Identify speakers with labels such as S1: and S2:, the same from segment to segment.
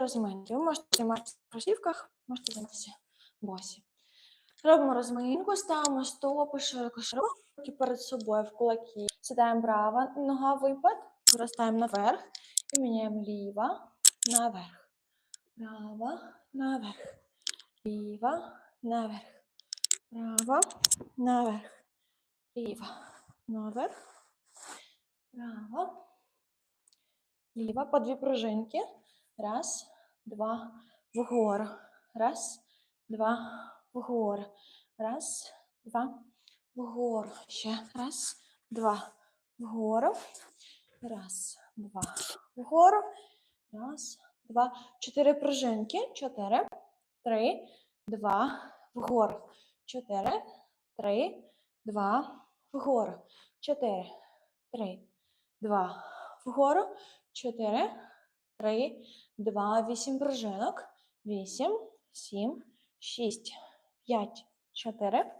S1: розминки. Ви можете займатися в кросівках, можете займатися босі. Робимо розминку, ставимо стопи широко широко перед собою в кулаки. Сідаємо права, нога випад, виростаємо наверх і міняємо ліва наверх. Права наверх. Ліва наверх. Права наверх. Ліва наверх. Права. Ліва по дві пружинки. Раз, два, вгору. Раз, два, вгору. Раз, два, вгору. Ще раз, два, вгору. Раз, два, вгору. Раз, два, чотири пружинки. Чотири, три, два, вгору. Чотири, три, два, вгору. Чотири, три, два, вгору. Чотири, три, два, вісім пружинок. Вісім, сім, шість, п'ять, чотири,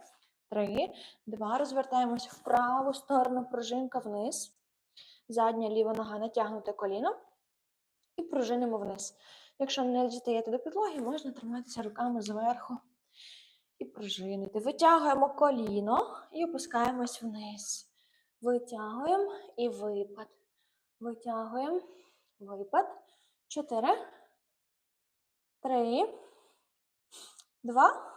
S1: три, два. Розвертаємось в праву сторону, пружинка вниз. Задня ліва нога натягнуте коліно. І пружинимо вниз. Якщо не дістаєте до підлоги, можна триматися руками зверху і пружинити. Витягуємо коліно і опускаємось вниз. Витягуємо і випад. Витягуємо, випад. Чотири, три, два.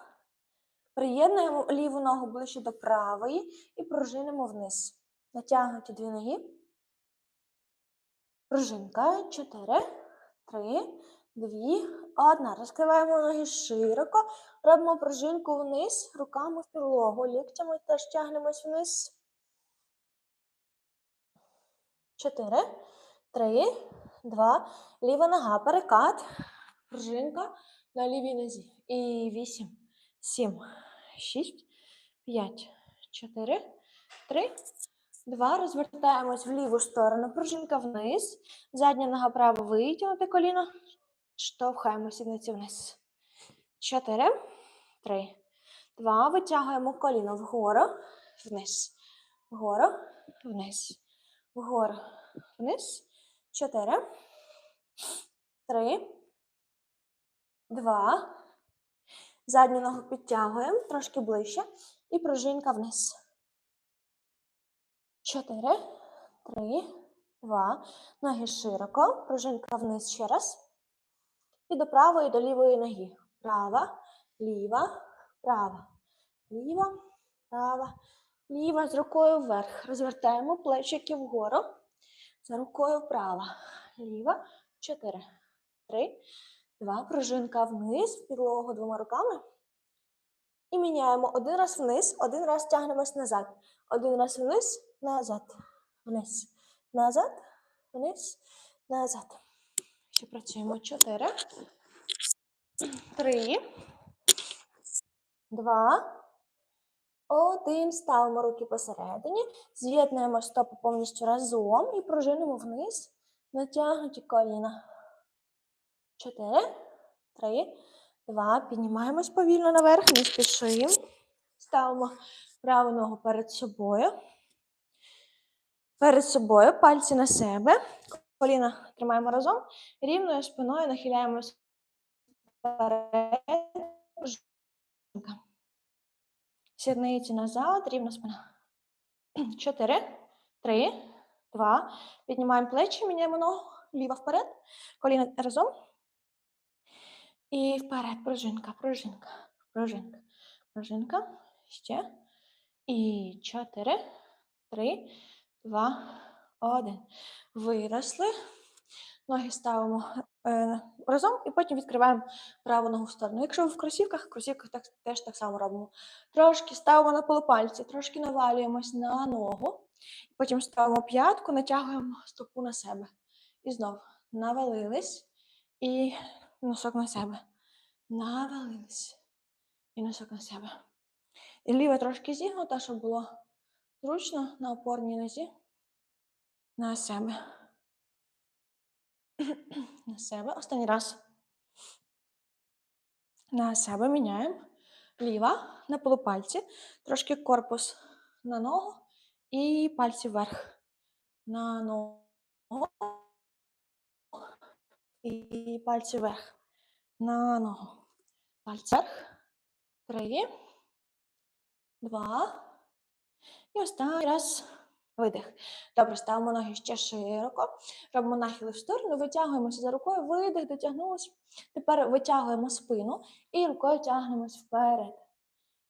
S1: Приєднуємо ліву ногу ближче до правої і пружинимо вниз. Натягнуті дві ноги. Пружинка. Чотири, три, дві, одна. Розкриваємо ноги широко. Робимо пружинку вниз, руками в підлогу. Ліктями теж тягнемось вниз. Чотири, три, два. Ліва нога. Перекат. Пружинка на лівій нозі. І вісім, сім, шість, п'ять, чотири, три, два. Розвертаємось в ліву сторону. Пружинка вниз. Задня нога права витягнути коліно. Штовхаємо сідниці вниз. Чотири, три, два. Витягуємо коліно вгору, вниз, вгору, вниз, вгору, вниз. Чотири, три, два. Задню ногу підтягуємо трошки ближче. І пружинка вниз. Чотири, три, два. Ноги широко. Пружинка вниз ще раз. І до правої, до лівої ноги. Права, ліва, права, ліва, права, ліва. З рукою вверх. Розвертаємо плечики вгору. За рукою вправо. Ліва. Чотири. Три. Два. Пружинка вниз. Підлогу двома руками. І міняємо один раз вниз, один раз тягнемось назад. Один раз вниз, назад. Вниз. Назад. Вниз. Назад. Ще працюємо. Чотири. Три. Два. Один. Ставимо руки посередині. З'єднуємо стопи повністю разом і пружинимо вниз. Натягнуті коліна. Чотири. Три. Два. Піднімаємось повільно наверх, не спішимо. Ставимо праву ногу перед собою. Перед собою пальці на себе. Коліна тримаємо разом. Рівною спиною нахиляємось вперед. Сідниці назад, рівна спина. Чотири, три, два. Піднімаємо плечі, міняємо ногу. Ліва вперед. Коліна разом. І вперед. Пружинка, пружинка, пружинка, пружинка. Ще. І чотири, три, два, один. Виросли. Ноги ставимо е, разом і потім відкриваємо праву ногу в сторону. Якщо ви в кросівках, в кросівках так, теж так само робимо. Трошки ставимо на полупальці, трошки навалюємось на ногу. Потім ставимо п'ятку, натягуємо стопу на себе. І знов навалились і носок на себе. Навалились. І носок на себе. І ліва трошки зігнута, щоб було зручно на опорній нозі. На себе. На себе. Останній раз. На себе міняємо. Ліва на полупальці. Трошки корпус на ногу і пальці вверх. На ногу. І пальці вверх. На ногу. Пальці вверх. Три. Два. І останній раз. Видих. Добре, ставимо ноги ще широко. Робимо нахили в сторону, витягуємося за рукою, видих, дотягнулися. Тепер витягуємо спину і рукою тягнемось вперед.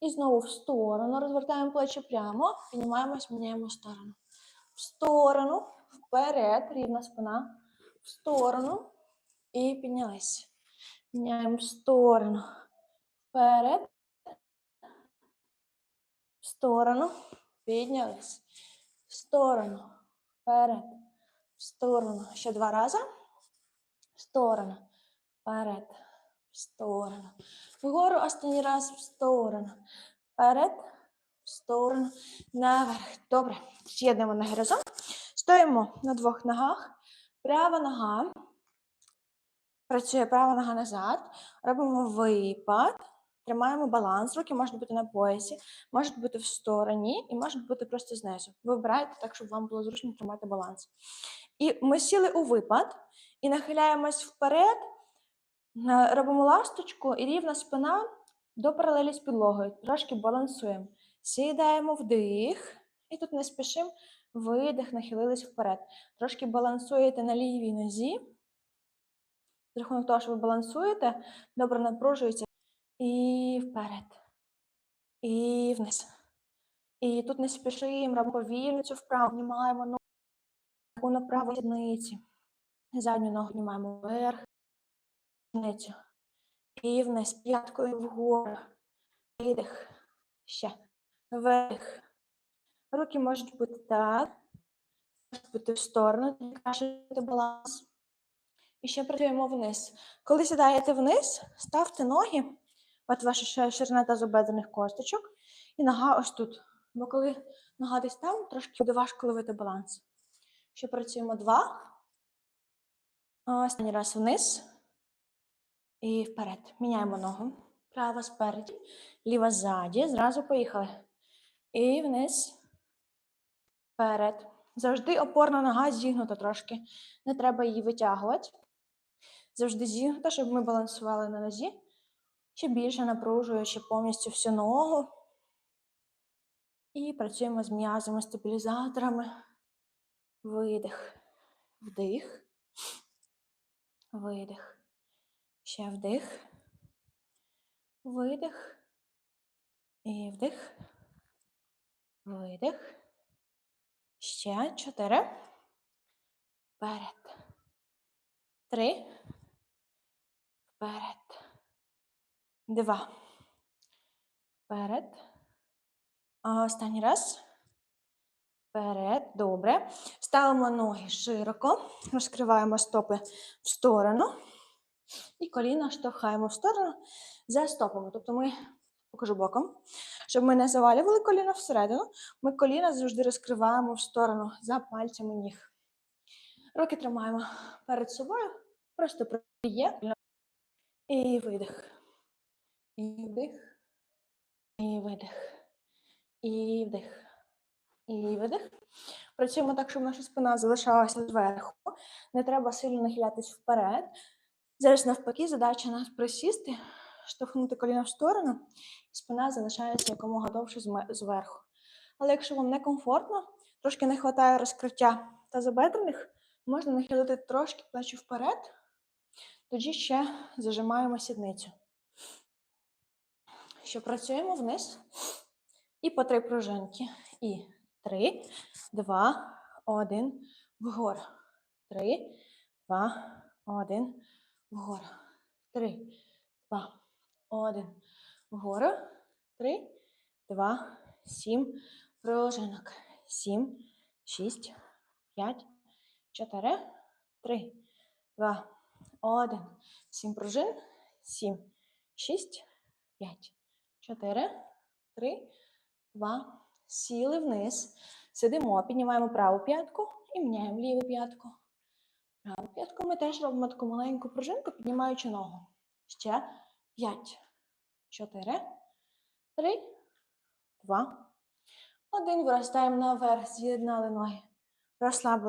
S1: І знову в сторону. Розвертаємо плечі прямо, піднімаємось, міняємо сторону. В сторону, вперед, рівна спина. В сторону. І піднялись. Міняємо в сторону. Вперед. В сторону. Піднялись. Сторону. Вперед. В сторону. Ще два рази. В сторону. Вперед. В сторону. Вгору останній раз в сторону. Вперед. В сторону. Наверх. Добре. З'єднуємо ноги разом. Стоїмо на двох ногах. Права нога. Працює права нога назад. Робимо випад. Тримаємо баланс. Руки можуть бути на поясі, можуть бути в стороні і можуть бути просто знизу. Вибирайте так, щоб вам було зручно тримати баланс. І ми сіли у випад і нахиляємось вперед, робимо ласточку і рівна спина до паралелі з підлогою. Трошки балансуємо. Сідаємо вдих, і тут не спішимо. Видих, нахилились вперед. Трошки балансуєте на лівій нозі. За рахунок того, що ви балансуєте, добре напружується. І вперед. І вниз. І тут не спішимо, робимо повільно цю вправу, знімаємо ногу на праву сідниці. Задню ногу знімаємо вверх, сідницю. І вниз, п'яткою вгору. Видих. Ще. Видих. Руки можуть бути так, можуть бути в сторону, краще баланс. І ще працюємо вниз. Коли сідаєте вниз, ставте ноги, от ваша ширина тазобедрених косточок, і нога ось тут. Бо коли нога десь там, трошки буде важко ловити баланс. Ще працюємо два. Останній раз вниз. І вперед. Міняємо ногу. Права спереді, ліва ззаді. Зразу поїхали. І вниз. Вперед. Завжди опорна нога зігнута трошки. Не треба її витягувати. Завжди зігнута, щоб ми балансували на нозі. Ще більше напружуючи повністю всю ногу. І працюємо з м'язами, стабілізаторами. Видих. Вдих. Видих. Ще вдих. Видих. І вдих. Видих. Ще чотири. Вперед. Три. Вперед. Два. Вперед. Останній раз. Вперед. Добре. Ставимо ноги широко. Розкриваємо стопи в сторону. І коліна штовхаємо в сторону за стопами. Тобто ми, покажу боком, щоб ми не завалювали коліна всередину, ми коліна завжди розкриваємо в сторону за пальцями ніг. Руки тримаємо перед собою, просто є. І видих. І вдих. І видих. І вдих. І видих. Працюємо так, щоб наша спина залишалася зверху. Не треба сильно нахилятись вперед. Зараз навпаки, задача нас присісти, штовхнути коліна в сторону, і спина залишається якомога довше зверху. Але якщо вам некомфортно, трошки не вистачає розкриття тазобедрених, можна нахилити трошки плечі вперед, тоді ще зажимаємо сідницю. Ще працюємо вниз. І по три пружинки. І три, два, один, вгору. Три, два, один, вгору. Три, два, один, вгору. Три, два, сім пружинок. Сім, шість, п'ять, чотири, три, два, один. Сім пружин. Сім, шість, п'ять, чотири, три, два. Сіли вниз. Сидимо, піднімаємо праву п'ятку і міняємо ліву п'ятку. Праву п'ятку ми теж робимо таку маленьку пружинку, піднімаючи ногу. Ще п'ять, чотири, три, два, один. Виростаємо наверх, з'єднали ноги. Розслабили